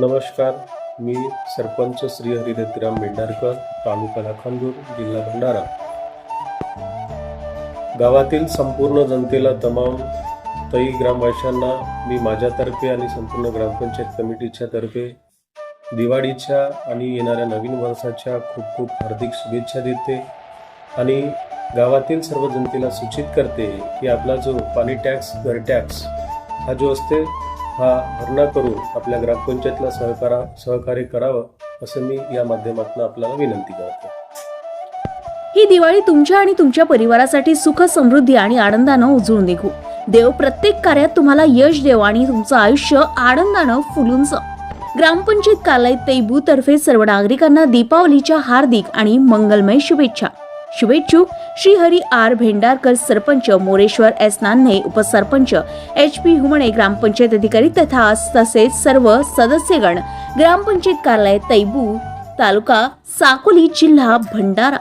नमस्कार मी सरपंच श्री हरिदत्तीराम मेंढारकर तालुका लाखांदूर जिल्हा भंडारा. गावातील संपूर्ण जनतेला तमाम तई ग्रामवाशांना मी माझ्यातर्फे आणि संपूर्ण ग्रामपंचायत कमिटीच्या तर्फे दिवाळीच्या आणि येणाऱ्या नवीन वर्षाच्या खूप खूप हार्दिक शुभेच्छा देते आणि गावातील सर्व जनतेला सूचित करते की आपला जो पाणी टॅक्स घर टॅक्स हा जो असते हा भरणा करून आपल्या ग्रामपंचायतला सहकारा सहकार्य करावं असं मी या माध्यमातून आपल्याला विनंती करतो. ही दिवाळी तुमच्या आणि तुमच्या परिवारासाठी सुख समृद्धी आणि आनंदानं उजळून निघू. देव प्रत्येक कार्यात तुम्हाला यश देव आणि तुमचं आयुष्य आनंदानं फुलून जा ग्रामपंचायत कार्यालय तैबू तर्फे सर्व नागरिकांना दीपावलीच्या हार्दिक आणि मंगलमय शुभेच्छा. शुभेच्छुक Shri Hari R Bhendarkar sarpanch Moreshwar S Nanhe upsarpanch H P हुमणे ग्रामपंचायत अधिकारी तथा तसेच सर्व सदस्यगण ग्रामपंचायत कार्यालय तैबू तालुका साकोली जिल्हा भंडारा.